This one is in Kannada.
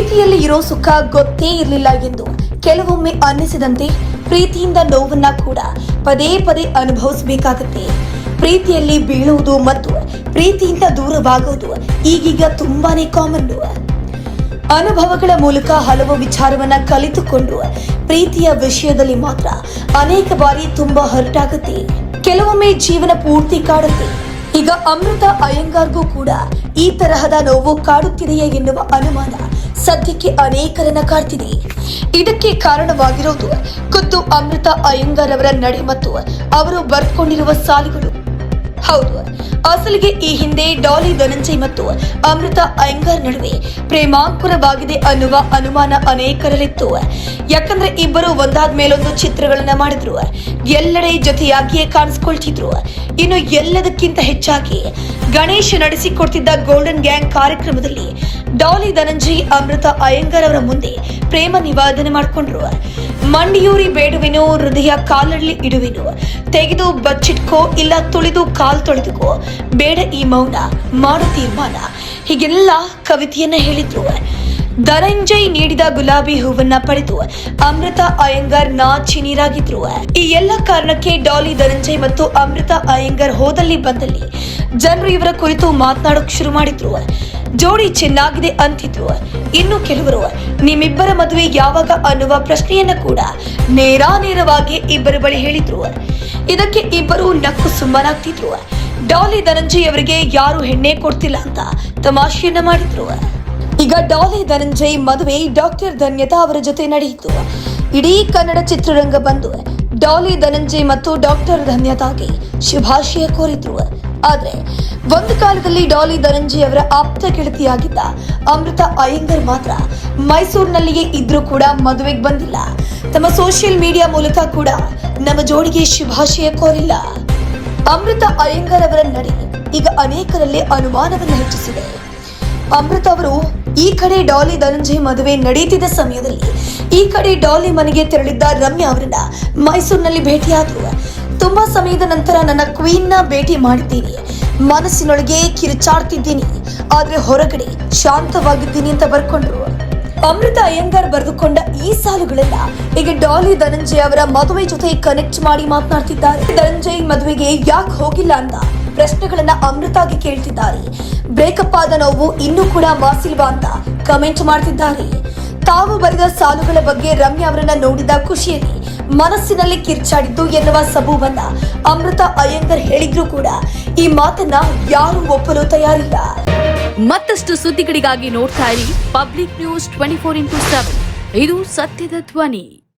ಪ್ರೀತಿಯಲ್ಲಿ ಇರೋ ಸುಖ ಗೊತ್ತೇ ಇರಲಿಲ್ಲ ಎಂದು ಕೆಲವೊಮ್ಮೆ ಅನ್ನಿಸಿದಂತೆ ಪ್ರೀತಿಯಿಂದ ನೋವನ್ನ ಕೂಡ ಪದೇ ಪದೇ ಅನುಭವಿಸಬೇಕಾಗತ್ತೆ. ಪ್ರೀತಿಯಲ್ಲಿ ಬೀಳುವುದು ಮತ್ತು ಪ್ರೀತಿಯಿಂದ ದೂರವಾಗುವುದು ಈಗೀಗ ತುಂಬಾನೇ ಕಾಮನ್ ಅನುಭವಗಳ ಮೂಲಕ ಹಲವು ವಿಚಾರವನ್ನ ಕಲಿತುಕೊಂಡು ಪ್ರೀತಿಯ ವಿಷಯದಲ್ಲಿ ಮಾತ್ರ ಅನೇಕ ಬಾರಿ ತುಂಬಾ ಹರ್ಟ್ ಆಗುತ್ತೆ ಕೆಲವೊಮ್ಮೆ ಜೀವನ ಪೂರ್ತಿ ಕಾಡುತ್ತೆ. ಈಗ ಅಮೃತ ಅಯ್ಯಂಗಾರ್ಗೂ ಕೂಡ ಈ ತರಹದ ನೋವು ಕಾಡುತ್ತಿದೆಯೇ ಎನ್ನುವ ಅನುಮಾನ ಸದ್ಯಕ್ಕೆ ಅನೇಕರನ್ನ ಕಾಡ್ತಿದೆ ಇದಕ್ಕೆ ಕಾರಣವಾಗಿರೋದು ಖುದ್ದು ಅಮೃತ ಅಯ್ಯಂಗಾರ್ ಅವರ ನಡೆ ಮತ್ತು ಅವರು ಬರ್ಕೊಂಡಿರುವ ಸಾಲುಗಳು. ಹೌದು. ಅಸಲಿಗೆ ಈ ಹಿಂದೆ ಡಾಲಿ ಧನಂಜಯ್ ಮತ್ತು ಅಮೃತ ಅಯ್ಯಂಗಾರ್ ನಡುವೆ ಪ್ರೇಮಾಂಕುರವಾಗಿದೆ ಅನ್ನುವ ಅನುಮಾನ ಅನೇಕರಲ್ಲಿತ್ತು. ಯಾಕಂದ್ರೆ ಇಬ್ಬರು ಒಂದಾದ ಮೇಲೊಂದು ಚಿತ್ರಗಳನ್ನ ಮಾಡಿದ್ರು. ಎಲ್ಲೆಡೆ ಜೊತೆಯಾಗಿಯೇ ಕಾಣಿಸ್ಕೊಳ್ತಿದ್ರು. ಇನ್ನು ಎಲ್ಲದಕ್ಕಿಂತ ಹೆಚ್ಚಾಗಿ ಗಣೇಶ್ ನಡೆಸಿಕೊಡ್ತಿದ್ದ ಗೋಲ್ಡನ್ ಗ್ಯಾಂಗ್ ಕಾರ್ಯಕ್ರಮದಲ್ಲಿ ಡಾಲಿ ಧನಂಜಯ್, ಅಮೃತ ಅಯ್ಯಂಗಾರ್ ಅವರ ಮುಂದೆ ಪ್ರೇಮ ನಿವಾದನೆ ಮಾಡಿಕೊಂಡ್ರು. ಮಂಡಿಯೂರಿ ಬೇಡುವಿನೋ, ಹೃದಯ ಕಾಲಲ್ಲಿ ಇಡುವಿನೋ. ತೆಗೆದು ಬಚ್ಚಿಟ್ಕೋ, ಇಲ್ಲ ತುಳಿದು ಕಾಲ್ ತೊಳೆದುಕೋ. ಬೇಡ ಈ ಮೌನ, ಮಾಡು ತೀರ್ಮಾನ. ಹೀಗೆಲ್ಲ ಕವಿತೆಯನ್ನ ಹೇಳಿದ್ರು. ಧನಂಜಯ್ ನೀಡಿದ ಗುಲಾಬಿ ಹೂವನ್ನ ಪಡೆದು ಅಮೃತ ಅಯ್ಯಂಗಾರ್ ನಾಚಿ ನೀರಾಗಿದ್ರು. ಈ ಎಲ್ಲ ಕಾರಣಕ್ಕೆ ಡಾಲಿ, ಧನಂಜಯ್ ಮತ್ತು ಅಮೃತ ಅಯ್ಯಂಗಾರ್ ಹೋದಲ್ಲಿ ಬಂದಲ್ಲಿ ಜನರು ಇವರ ಕುರಿತು ಮಾತನಾಡೋಕ್ ಶುರು ಮಾಡಿದ್ರು. ಜೋಡಿ ಚೆನ್ನಾಗಿದೆ ಅಂತಿದ್ರು. ಇನ್ನು ಕೆಲವರು, ನಿಮ್ಮಿಬ್ಬರ ಮದುವೆ ಯಾವಾಗ ಅನ್ನುವ ಪ್ರಶ್ನೆಯನ್ನ ಕೂಡ ನೇರಾನೇರವಾಗಿ ಇಬ್ಬರ ಬಳಿ ಹೇಳಿದ್ರು. ಇದಕ್ಕೆ ಇಬ್ಬರು ನಕ್ಕು ಸುಮ್ಮನಾಗ್ತಿದ್ರು. ಡಾಲಿ ಧನಂಜಯ್ ಅವರಿಗೆ ಯಾರು ಹೆಣ್ಣೆ ಕೊಡ್ತಿಲ್ಲ ಅಂತ ತಮಾಷೆಯನ್ನ ಮಾಡಿದ್ರು. ಈಗ ಡಾಲಿ ಧನಂಜಯ್ ಮದುವೆ ಡಾಕ್ಟರ್ ಧನ್ಯತಾ ಅವರ ಜೊತೆ ನಡೆಯಿತು. ಇಡೀ ಕನ್ನಡ ಚಿತ್ರರಂಗ ಬಂದು ಡಾಲಿ ಧನಂಜಯ್ ಮತ್ತು ಡಾಕ್ಟರ್ ಧನ್ಯತಾಗೆ ಶುಭಾಶಯ ಕೋರಿದ್ರು. ಆದ್ರೆ ಒಂದು ಕಾಲದಲ್ಲಿ ಡಾಲಿ ಧನಂಜಿ ಅವರ ಆಪ್ತ ಗೆಳತಿಯಾಗಿದ್ದ ಅಮೃತ ಅಯ್ಯಂಗರ್ ಮಾತ್ರ ಮೈಸೂರಿನಲ್ಲಿಯೇ ಇದ್ರೂ ಕೂಡ ಮದುವೆಗೆ ಬಂದಿಲ್ಲ. ತಮ್ಮ ಸೋಷಿಯಲ್ ಮೀಡಿಯಾ ಮೂಲಕ ಕೂಡ ನಮ್ಮ ಜೋಡಿಗೆ ಶುಭಾಶಯ ಕೋರಿಲ್ಲ. ಅಮೃತ ಅಯ್ಯಂಗರ್ ಅವರ ನಡೆ ಈಗ ಅನೇಕರಲ್ಲಿ ಅನುಮಾನವನ್ನು ಹೆಚ್ಚಿಸಿದೆ. ಅಮೃತ ಅವರು ಈ ಕಡೆ ಡಾಲಿ ಧನಂಜಯ್ ಮದುವೆ ನಡೆಯುತ್ತಿದ್ದ ಸಮಯದಲ್ಲಿ ಈ ಕಡೆ ಡಾಲಿ ಮನೆಗೆ ತೆರಳಿದ್ದ ರಮ್ಯಾ ಅವರನ್ನ ಮೈಸೂರಿನಲ್ಲಿ ಭೇಟಿಯಾದ್ರು. ತುಂಬಾ ಸಮಯದ ನಂತರ ನನ್ನ ಕ್ವೀನ್ನ ಭೇಟಿ ಮಾಡಿದ್ದೀನಿ ಮನಸ್ಸಿನೊಳಗೆ ಕಿರುಚಾಡ್ತಿದ್ದೀನಿ. ಆದ್ರೆ ಹೊರಗಡೆ ಶಾಂತವಾಗಿದ್ದೀನಿ ಅಂತ ಬರ್ಕೊಂಡ್ರು. ಅಮೃತ ಅಯ್ಯಂಗಾರ್ ಬರೆದುಕೊಂಡ ಈ ಸಾಲುಗಳೆಲ್ಲ ಈಗ ಡಾಲಿ ಧನಂಜಯ್ ಅವರ ಮದುವೆ ಜೊತೆ ಕನೆಕ್ಟ್ ಮಾಡಿ ಮಾತನಾಡ್ತಿದ್ದಾರೆ. ಧನಂಜಯ್ ಮದುವೆಗೆ ಯಾಕೆ ಹೋಗಿಲ್ಲ ಅಂತ ಪ್ರಶ್ನೆಗಳನ್ನ ಅಮೃತಾಗೆ ಕೇಳ್ತಿದ್ದಾರೆ. ಬ್ರೇಕಪ್ ಆದ ನೋವು ಇನ್ನೂ ಕೂಡ ಮಾಸಿಲ್ವಾ ಅಂತ ಕಮೆಂಟ್ ಮಾಡ್ತಿದ್ದಾರೆ. ತಾವು ಬರೆದ ಸಾಲುಗಳ ಬಗ್ಗೆ ರಮ್ಯಾ ಅವರನ್ನ ನೋಡಿದ ಖುಷಿಯಲ್ಲಿ ಮನಸ್ಸಿನಲ್ಲಿ ಕಿರ್ಚಾಡಿದ್ದು ಎನ್ನುವ ಸಬೂಬನ್ನ ಅಮೃತ ಅಯ್ಯಂಗರ್ ಹೇಳಿದ್ರು ಕೂಡ ಈ ಮಾತನ್ನ ಯಾರು ಒಪ್ಪಲು ತಯಾರಿಲ್ಲ. ಮತ್ತಷ್ಟು ಸುದ್ದಿಗಳಿಗಾಗಿ ನೋಡ್ತಾ ಇರಿ public news twenty four into seven. ಇದು ಸತ್ಯದ ಧ್ವನಿ.